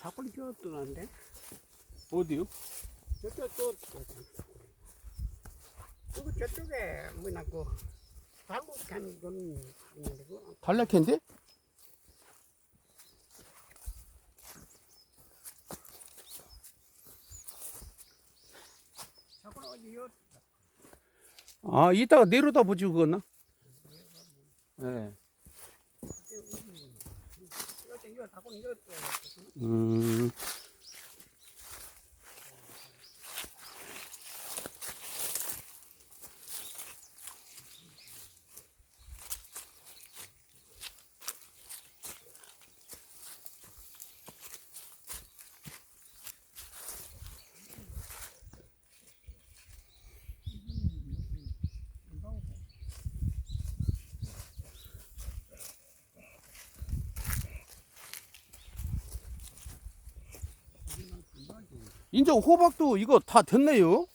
사골이 줬더란데 어디요? 저쪽 또 그리고 저쪽에 뭐나 그 발목한 건 있는데 그 달래캔데? 사골 어디요? 아, 이따가 내려다 보지, 그거나? 예. 이거 이거 사골 이거 Mm. 이제 호박도 이거 다 됐네요.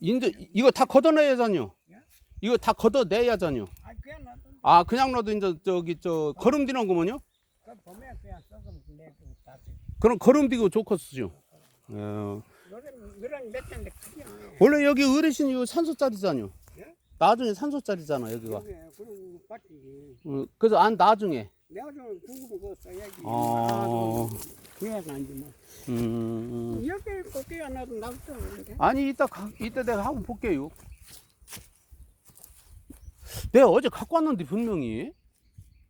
이제 이거 다 걷어내야잖요. 이거 다 걷어내야잖요. 아 그냥 놔도 이제 저기 저 거름 디는 거면요? 그 그럼 거름 디고 좋겠죠. 어. 안 해. 원래 여기 어르신 이거 산소짜리잖요. 예? 나중에 산소짜리잖아 여기가. 그래. 어, 그래서 안 나중에. 내가 좀 궁금한 거 써야지. 아. 그래야지 안지 뭐. 음. 이렇게 꽃게 안 나도 나도 그런데. 아니 이따 가, 이따 내가 한번 볼게요. 내가 어제 갖고 왔는데 분명히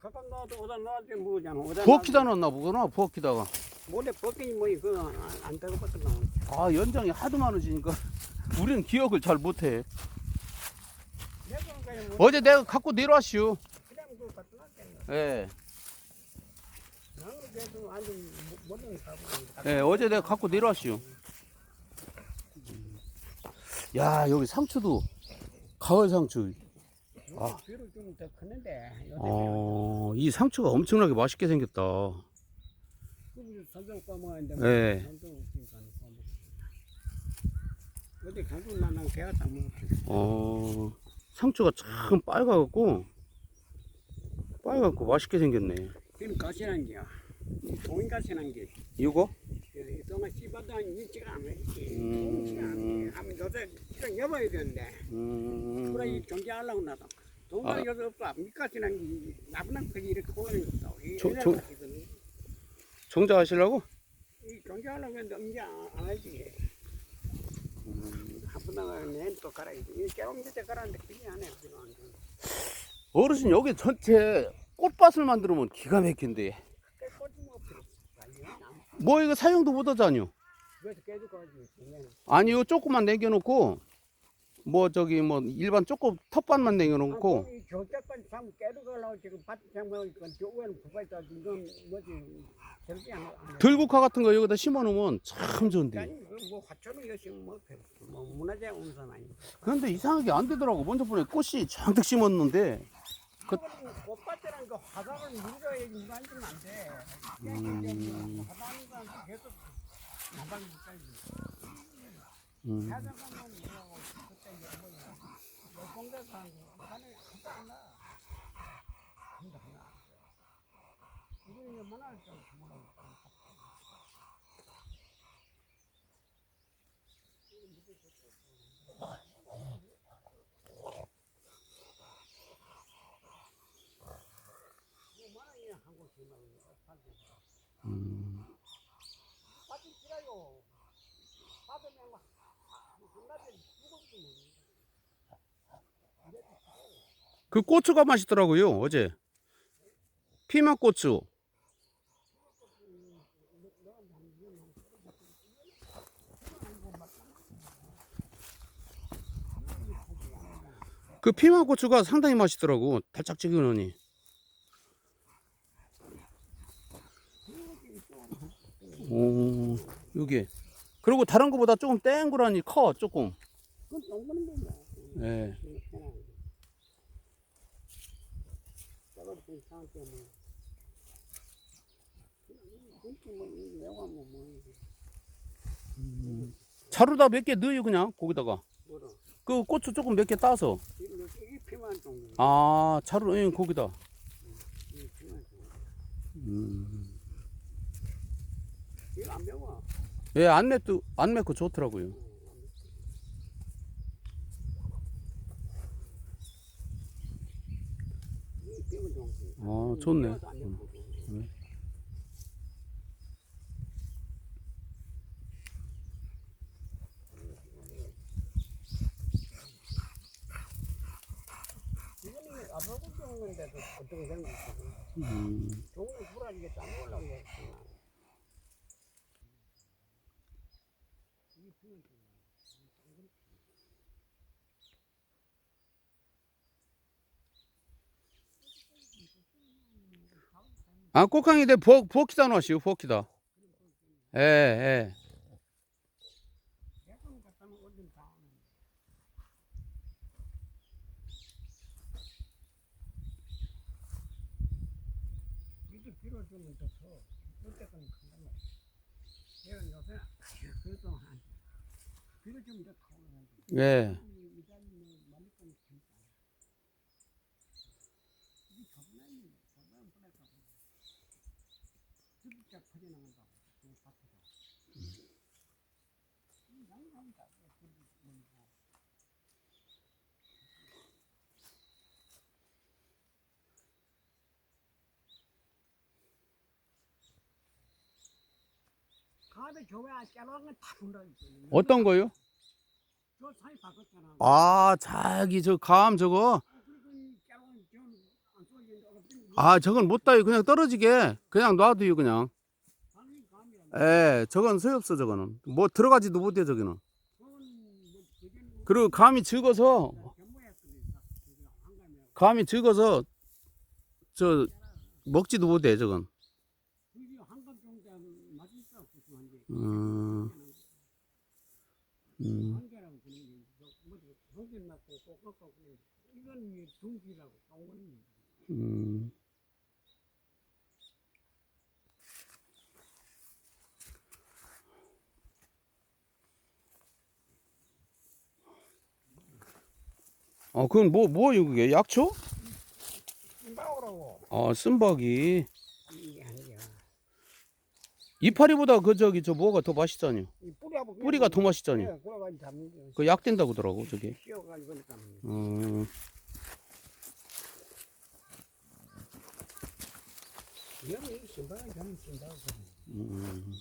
가끔 나도 오다 나한테 뭐잖아. 오다 부엌기다 놨나 보구나 부엌기다가. 모래 벗기니 뭐 이거 안 되고 벗어 나오는. 아 연장이 하도 많으시니까 우리는 기억을 잘 못해. 내가 그냥 뭐 어제 내가 갖고 내려왔슈. 그냥 그 갖다 놨겠네. 예. 그래도. 예, 어제 내가 갖고 내려왔슈. 야 여기 상추도 가을 상추. 아. 어, 이 상추가 엄청나게 맛있게 생겼다. 그. 네. 어, 상추가 참 빨가갖고 빨갛고 맛있게 생겼네. 지금 가시는 게야. 동인 가시는 게. 이거? 또만 씹어도 일찍 안 했지. 음. 안 해. 하면 요새 이거 여봐야 되는데. 음, 그래 이 경제하려고 나도. 동반 아. 여기 없어. 밑가시는 게 나쁜 거지 이렇게 올라있어. 저- 저- 정자 하시려고? 이 경제하려고 했는데 언제 안, 안 하지. 돼. 어르신 여기 전체 꽃밭을 만들면 기가 막힌데. 뭐뭐 이거 사용도 못하잖요. 그냥 아니요, 조금만 남겨놓고 뭐 저기 뭐 일반 조금 텃밭만 남겨놓고 아, 들국화 같은 거 여기다 심어놓으면 참 좋은데. 아니 뭐, 별- 뭐 아니 그런데 이상하게 안 되더라고. 먼저 보니 꽃이 잔뜩 심었는데. 그- 꽃밭이라는 거 화단을 밀어야지 물 앉으면 안돼 음. 화단이가 계속 나방 붙어야지 음. 화단만 밀어고 그때 이제 뭐야 몇 공대 사는 거 화단에 한도 안 나. 한도 안 나. 이거 이제 뭐나 좀 뭐라고. 음. 빠질 지라요. 빠지면 죽었지 그 고추가 맛있더라고요 어제. 피망 고추. 그 피망 고추가 상당히 맛있더라고 달짝지근하니 오 여기 그리고 다른 거보다 조금 땡그라니 커 조금 그건. 예. 괜찮을 때 뭐. 뭐뭐 뭐. 자루다 몇 개 넣어요 그냥 거기다가 뭐라. 그 고추 조금 몇 개 따서. 아 자루 예, 거기다. 음. 예, 안 맵도 안 맵고 좋더라고요. 아, 좋네. 매워도 안 매워. 음. 이거는 아버지 좋은데도 어떻게 생각했어? 음. 좋은 불안이게 안 올라온 게 아, 꽃강이 내 부엌 부엌기다 놓으시오, 부엌기다. 예, 예. 그때까지 말이야. 얘는 요새 커. 예. 이 자리는 많이 좀 괜찮아. 이게 저번에 저번에 보내서 진짜 퍼져나간다고. 그 밭에서. 이 양반다. 그 뭔가. 가도 교회 깨놓은 건다 분다 있거든. 어떤 거요? 저 사이 바꿨잖아. 아, 자기 저 감 저거. 아, 저건 못 따요. 그냥 떨어지게. 그냥 놔둬요, 그냥. 감이야. 예, 저건 소용없어, 저거는. 뭐 들어가지도 못해, 저기는. 그리고 감이 적어서, 감이 적어서, 저, 먹지도 못해, 저건. 그게 한감 정도 맞을 수 없고 음, 음. 음. 어, 그건 뭐, 뭐예요, 그게? 약초? 마오라고 아, 쓴박이. 이파리보다 그, 저기, 저 뭐가 더 맛있잖아요. 이 뿌리하고 뿌리가 더 맛있잖아요. 네, 그래가지고 잡는 게그약 된다고 저게. 씌워가지고 그러니까. 음, 여기 신발을 좀 신다고 그래. 음.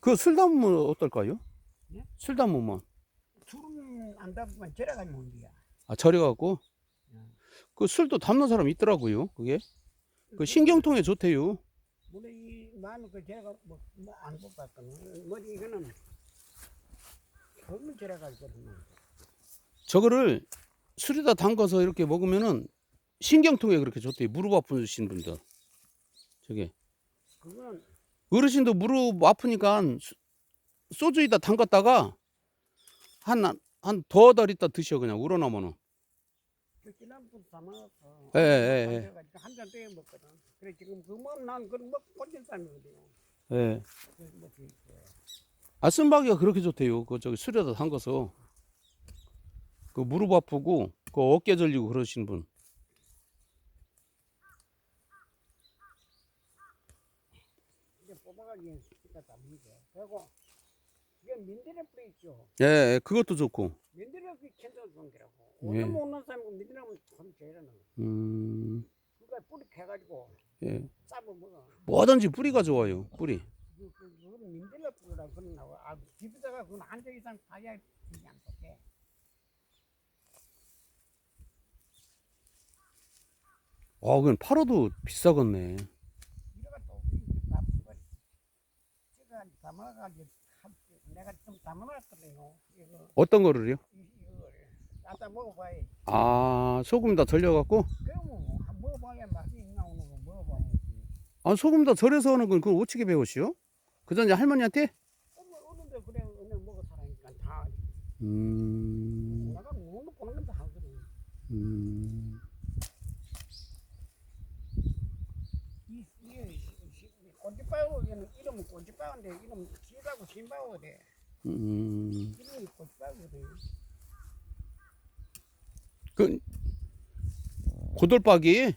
그술 담으면 어떨까요? 예? 술 담으면. 술은 안 담으면 절여가지고 문제야. 아, 절여 갖고. 음. 그 술도 담는 사람 있더라고요, 그게. 그 신경통에 좋대요. 물에 이 마늘 그 제가 뭐안 뽑았거든. 뭐 이거는 절여가지고 그러면. 저거를 술에다 담가서 이렇게 먹으면은 신경통에 그렇게 좋대요. 무릎 아프신 분들. 저게. 그거는 어르신도 무릎 아프니까 수- 소주에다 담갔다가 한, 한 더 달 있다 드셔, 그냥 우러나면은. 그 지난번 담아서 예, 예, 예. 한잔 떼어 먹거든. 그래 지금 그만 난 그런 먹 꽂힌 사람이거든요. 예. 그래서 뭐 그- 그 아, 쓴바기가 그렇게 좋대요. 그 저기 술에다 담가서. 그 무릎 아프고, 그 어깨 절리고 그러신 분. 이제 뽑아가지고 기가 담는 게. 그리고 이게 민들레 뿌리 있죠. 예, 예, 그것도 좋고. 민들레 그 캔들 좋은 게라고. 예. 오늘 먹는 사람은 민들레면 참 제일하는 거. 음, 그러니까 뿌리 캐가지고 예. 싸고 먹어. 뭐든지 뿌리가 좋아요, 뿌리. 그, 그, 그거는 민들레 뿌리라고 그러나와 아, 집에다가 그건 한적 이상 봐야 안 tốt. 아, 그건 팔아도 비싸겠네. 이래가 또 다, 제가 담아가지고 한- 내가 좀 담아놨거든요. 이거 어떤 거를요? 갖다 먹어봐야. 아, 소금 다 절여갖고? 그러면 한 먹어봐야 맛이 나오는 거 먹어봐야지. 아, 소금 다 절여서 하는 건 그걸 어떻게 배우시오? 그 전에 할머니한테? 어른들 그래 오늘 먹어 살아니까 다 음, 내가 못 먹는 건다 하거든. 음, 이 이게 꽃집바오는 이름은 꽃집바오인데 이름 지라고 신바오래. 음. 이름이 꽃집바오거든. 그, 고돌박이?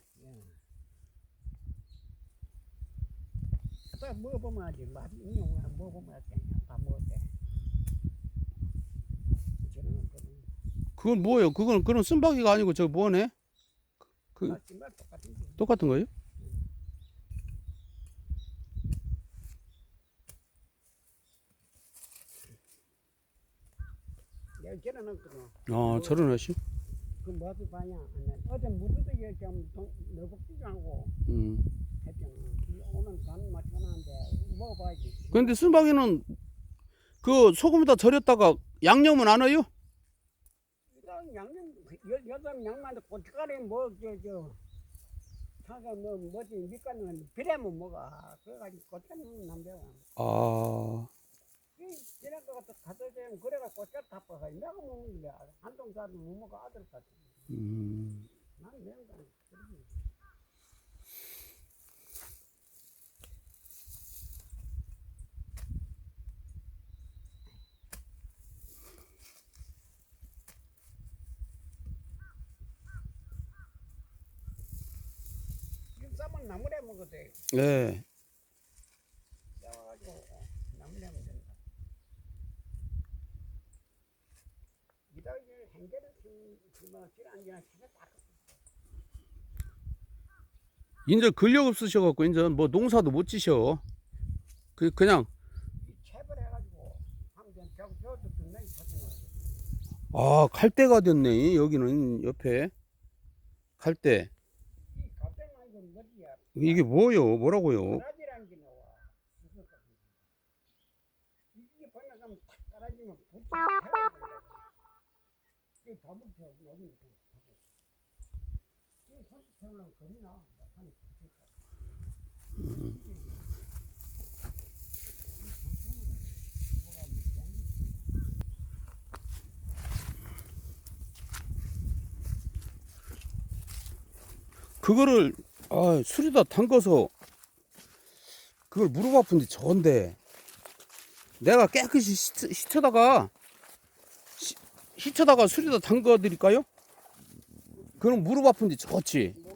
먹어보면 먹어보면 다 저는 그런 그건 뭐예요? 그건 그런 쓴바귀가 아니고 저 뭐네? 그- 맛 똑같은 거 똑같은 거예요? 내가 그거 아 저런 옷이? 그 뭐도 봐야 어제 무드도 얘기하면 너복지하고 음. 했잖아. 이 오늘 간 맞춰놨는데 먹어봐야지. 근데 쓴바귀는 그 소금에다 절였다가 양념은 안 해요? 일단 양념 여, 여덟 양만도 고춧가루 뭐저저 차가 뭐 뭐지? 밑간은 비례면 먹어. 그래가지고 고춧가루 남겨 아 지난 거 같아 가서 좀 그래가 고춧가루 다 퍼가 내가 먹는 거야 한동 사람 못 먹어 아들 같아 음. 난거 그러지. 쌈은 나물에 먹어도 돼. 네. 싸워가지고 나물에 먹으면 된다. 이제 다 근력 없으셔갖고 이제 뭐 농사도 못 지셔. 그 그냥. 해가지고 아 갈대가 됐네 여기는 옆에. 갈대. 이게 뭐요? 뭐라고요? 가라지라는 게 나와. 무슨 소리야. 이게 보면 그럼 탁 깔아지면 붙어. 이 밥을 줘 여기 이렇게. 이 손수 태우려면 겁이 나. 한 그거를 아 술에다 담궈서 그걸 무릎 아픈데 저건데 내가 깨끗이 씻- 씻혀다가 씻- 씻혀다가 술에다 담궈 드릴까요? 그럼 무릎 아픈데 좋지. 뭐